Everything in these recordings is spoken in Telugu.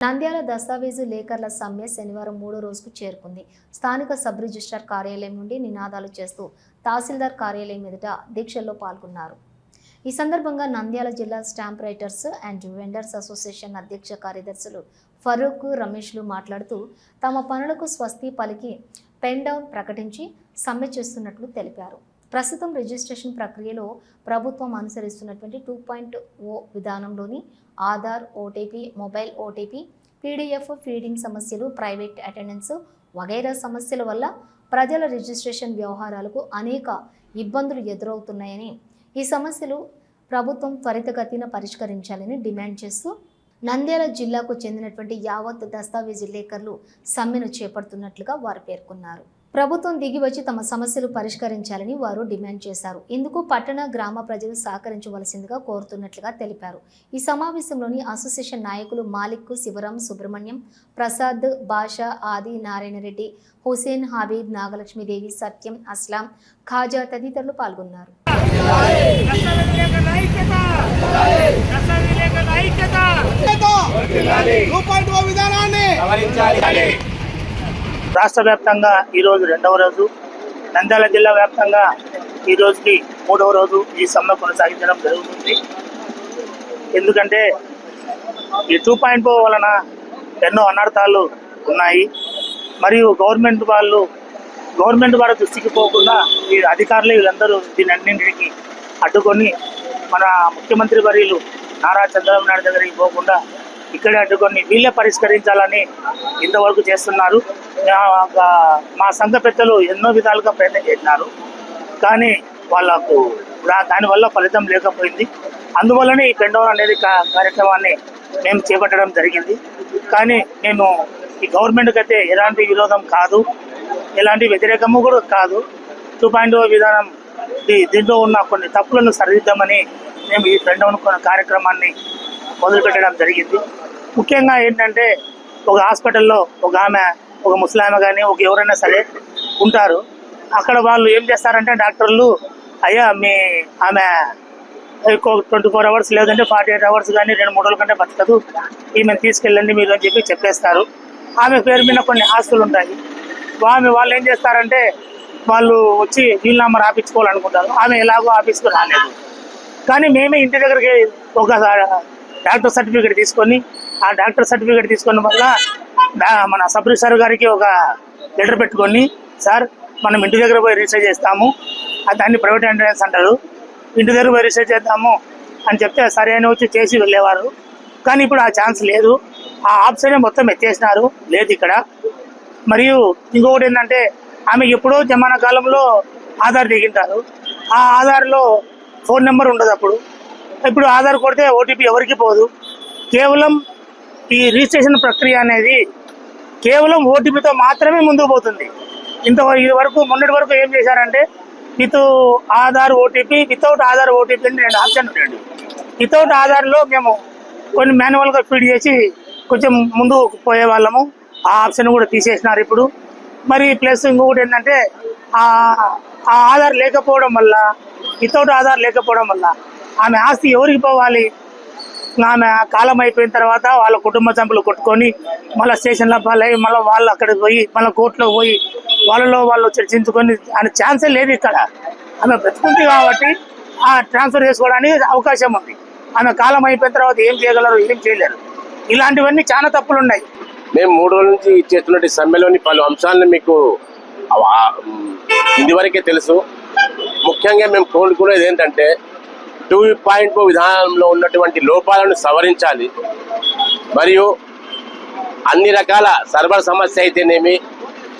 నంద్యాల దస్తావేజు లేఖర్ల సమ్మె శనివారం మూడో రోజుకు చేరుకుంది. స్థానిక సబ్ రిజిస్ట్రార్ కార్యాలయం నుండి నినాదాలు చేస్తూ తహసీల్దార్ కార్యాలయం ఎదుట దీక్షల్లో పాల్గొన్నారు. ఈ సందర్భంగా నంద్యాల జిల్లా stamp writers and vendors association అధ్యక్ష కార్యదర్శులు ఫరూక్ రమేష్లు మాట్లాడుతూ తమ పనులకు స్వస్తి పలికి పెన్ డౌన్ ప్రకటించి సమ్మె చేస్తున్నట్లు తెలిపారు. ప్రస్తుతం రిజిస్ట్రేషన్ ప్రక్రియలో ప్రభుత్వం అనుసరిస్తున్నటువంటి two point O విధానంలోని Aadhaar OTP mobile OTP PDF feeding సమస్యలు ప్రైవేట్ అటెండెన్స్ వగైరా సమస్యల వల్ల ప్రజల రిజిస్ట్రేషన్ వ్యవహారాలకు అనేక ఇబ్బందులు ఎదురవుతున్నాయని ఈ సమస్యలు ప్రభుత్వం త్వరితగతిన పరిష్కరించాలని డిమాండ్ చేస్తూ నంద్యాల జిల్లాకు చెందినటువంటి యావత్ దస్తావేజీ లేఖర్లు సమ్మెను చేపడుతున్నట్లుగా వారు పేర్కొన్నారు. ప్రభుత్వం దిగి వచ్చి తమ సమస్యలు పరిష్కరించాలని వారు డిమాండ్ చేశారు. ఇందుకు పట్టణ గ్రామ ప్రజలు సహకరించవలసిందిగా కోరుతున్నట్లుగా తెలిపారు. ఈ సమావేశంలోని అసోసియేషన్ నాయకులు మాలిక్ శివరాం సుబ్రహ్మణ్యం ప్రసాద్ బాషా ఆది నారాయణరెడ్డి హుసేన్ హబీబ్ నాగలక్ష్మీదేవి సత్యం అస్లాం ఖాజా తదితరులు పాల్గొన్నారు. రూపాయి విధానాన్ని రాష్ట్ర వ్యాప్తంగా ఈరోజు రెండవ రోజు నంద్యాల జిల్లా వ్యాప్తంగా ఈ రోజుకి మూడవ రోజు ఈ సమ్మె కొనసాగించడం జరుగుతుంది. ఎందుకంటే ఈ టూ పాయింట్ ఫోర్ వలన ఎన్నో అనర్థాలు ఉన్నాయి. మరియు గవర్నమెంట్ వాళ్ళు గవర్నమెంట్ వారి దృష్టికి పోకుండా ఈ అధికారులు వీళ్ళందరూ దీని అన్నింటికి అడ్డుకొని మన ముఖ్యమంత్రి వర్యులు నారా చంద్రబాబు నాయుడు దగ్గరికి పోకుండా ఇక్కడే అడ్డుకొని వీళ్ళే పరిష్కరించాలని ఇంతవరకు చేస్తున్నారు. మా- మా సంఘ పెద్దలు ఎన్నో విధాలుగా ప్రయత్నం చేసినారు. కానీ వాళ్ళకు దానివల్ల ఫలితం లేకపోయింది. అందువల్లనే ఈ పెండోర్ అనేది కా- కార్యక్రమాన్ని మేము చేపట్టడం జరిగింది. కానీ మేము ఈ గవర్నమెంట్కి అయితే ఎలాంటి విరోధం కాదు. ఎలాంటి వ్యతిరేకము కూడా కాదు. టూ పాయింట్ విధానం దీంట్లో ఉన్న కొన్ని తప్పులను సరిదిద్దామని మేము ఈ పెండోన్ కార్యక్రమాన్ని మొదలుపెట్టడం జరిగింది. ముఖ్యంగా ఏంటంటే ఒక హాస్పిటల్లో ఒక ఆమె ఒక ముసలామె కానీ ఒక ఎవరైనా సరే ఉంటారు. అక్కడ వాళ్ళు ఏం చేస్తారంటే డాక్టర్లు అయ్యా మీ ఆమె ఎక్కువ ట్వంటీ ఫోర్ అవర్స్ లేదంటే ఫార్టీ ఎయిట్ అవర్స్ కానీ రెండు మూడు రోజుల కంటే బతకదు. ఈమెను తీసుకెళ్ళండి మీరు అని చెప్పి చెప్పేస్తారు. ఆమె పేరు మీద కొన్ని ఆస్తులు ఉంటాయి. ఆమె వాళ్ళు ఏం చేస్తారంటే వాళ్ళు వచ్చి వీళ్ళ నంబర్ ఆపించుకోవాలనుకుంటారు ఆమె ఎలాగో ఆఫీస్కి రాలేదు. కానీ మేమే ఇంటి దగ్గరికి ఒక డాక్టర్ సర్టిఫికేట్ తీసుకొని ఆ డాక్టర్ సర్టిఫికేట్ తీసుకున్న వల్ల మన సబ్ సార్ గారికి ఒక లెటర్ పెట్టుకొని సార్ మనం ఇంటి దగ్గర పోయి రిజిస్టర్ చేస్తాము దాన్ని ప్రైవేట్ ఎంట్రన్స్ అంటారు. ఇంటి దగ్గర పోయి రిజిస్టర్ చేద్దాము అని చెప్తే సరే అని వచ్చి చేసి వెళ్ళేవారు. కానీ ఇప్పుడు ఆ ఛాన్స్ లేదు. ఆ ఆప్షన్ మొత్తం ఎత్తేసినారు. లేదు ఇక్కడ. మరియు ఇంకొకటి ఏంటంటే ఆమె ఎప్పుడో జమానా కాలంలో ఆధార్ దిగింటారు. ఆ ఆధార్లో ఫోన్ నెంబర్ ఉండదు అప్పుడు. ఇప్పుడు ఆధార్ కొడితే ఓటీపీ ఎవరికి పోదు. కేవలం ఈ రిజిస్ట్రేషన్ ప్రక్రియ అనేది కేవలం ఓటీపీతో మాత్రమే ముందుకు పోతుంది. ఇంత ఇది వరకు మొన్నటి వరకు ఏం చేశారంటే with Aadhaar OTP without Aadhaar OTP అని రెండు ఆప్షన్ ఉండండి వితౌట్ ఆధార్లో మేము కొన్ని మాన్యువల్గా ఫీడ్ చేసి కొంచెం ముందు పోయే వాళ్ళము. ఆ ఆప్షన్ కూడా తీసేసినారు ఇప్పుడు. మరి ప్లస్ ఇంకొకటి ఏంటంటే ఆ ఆధార్ లేకపోవడం వల్ల వితౌట్ ఆధార్ లేకపోవడం వల్ల ఆమె ఆస్తి ఎవరికి పోవాలి? ఆమె కాలం అయిపోయిన తర్వాత వాళ్ళ కుటుంబ సభ్యులు కొట్టుకొని మళ్ళీ స్టేషన్లో పాలయ్యి మళ్ళీ వాళ్ళు అక్కడికి పోయి మళ్ళీ కోర్టులో పోయి వాళ్ళలో వాళ్ళు చర్చించుకొని అనే ఛాన్సే లేదు ఇక్కడ. ఆమె బ్రతుకుంది కాబట్టి ఆ ట్రాన్స్ఫర్ చేసుకోవడానికి అవకాశం ఉంది. ఆమె కాలం అయిపోయిన తర్వాత ఏం చేయగలరు ఏం చేయలేరు. ఇలాంటివన్నీ చాలా తప్పులు ఉన్నాయి మేము మూడు రోజుల నుంచి చేస్తున్నటువంటి సమ్మెలోని పలు అంశాలను మీకు ఇదివరకే తెలుసు. ముఖ్యంగా మేము కోరుకునేది ఏంటంటే టూ పాయింట్ విధానంలో ఉన్నటువంటి లోపాలను సవరించాలి. మరియు అన్ని రకాల సర్వర్ సమస్య అయితేనేమి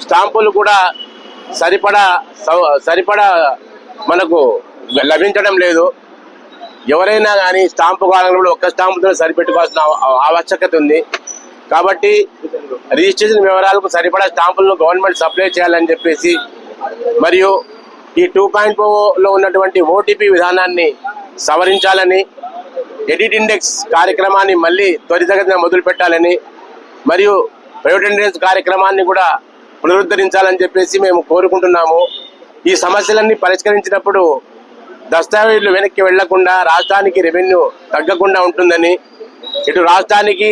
స్టాంపులు కూడా సరిపడా సరిపడా మనకు లభించడం లేదు. ఎవరైనా కానీ స్టాంపు కావాలన్నప్పుడు ఒక్క స్టాంపుతో సరిపెట్టుకోవాల్సిన ఆవశ్యకత ఉంది. కాబట్టి రిజిస్ట్రేషన్ వివరాలకు సరిపడా స్టాంపులను గవర్నమెంట్ సప్లై చేయాలని చెప్పేసి మరియు ఈ టూ పాయింట్ ఫోర్లో ఉన్నటువంటి ఓటీపీ విధానాన్ని సవరించాలని ఎడిట్ ఇండెక్స్ కార్యక్రమాన్ని మళ్ళీ త్వరితగతిన మొదలు పెట్టాలని మరియు ప్రైవేట్ ఇండెక్స్ కార్యక్రమాన్ని కూడా పునరుద్ధరించాలని చెప్పేసి మేము కోరుకుంటున్నాము. ఈ సమస్యలన్నీ పరిష్కరించినప్పుడు దస్తావేజులు వెనక్కి వెళ్ళకుండా రాష్ట్రానికి రెవెన్యూ తగ్గకుండా ఉంటుందని ఇటు రాష్ట్రానికి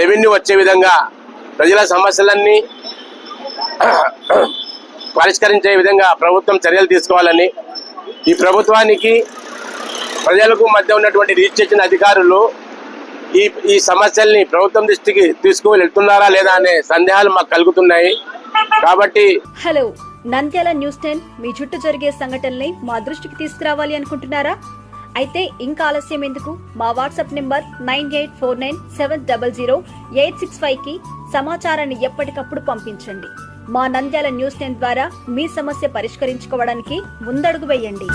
రెవెన్యూ వచ్చే విధంగా ప్రజల సమస్యలన్నీ పరిష్కరించే విధంగా ప్రభుత్వం చర్యలు తీసుకోవాలని ఈ ప్రభుత్వానికి ప్రజలకు మధ్య ఉన్నటువంటి రిజిస్ట్రేషన్ అధికారులు ఈ ఈ సమస్యల్ని ప్రభుత్వం దృష్టికి తీసుకువెళ్తున్నారా లేదా అనే సందేహాలు మాకు కలుగుతున్నాయి. కాబట్టి హలో నంద్యాల న్యూస్ టెన్ మీ చుట్టూ జరిగే సంఘటనల్ని మా దృష్టికి తీసుకురావాలి అనుకుంటున్నారా? అయితే ఇంకా ఆలస్యం ఎందుకు? మా WhatsApp number nine eight four nine seven double zero eight six ఫైవ్కి సమాచారాన్ని ఎప్పటికప్పుడు పంపించండి. మా నంద్యాల న్యూస్ టెన్ ద్వారా మీ సమస్య పరిష్కరించుకోవడానికి ముందడుగు వేయండి.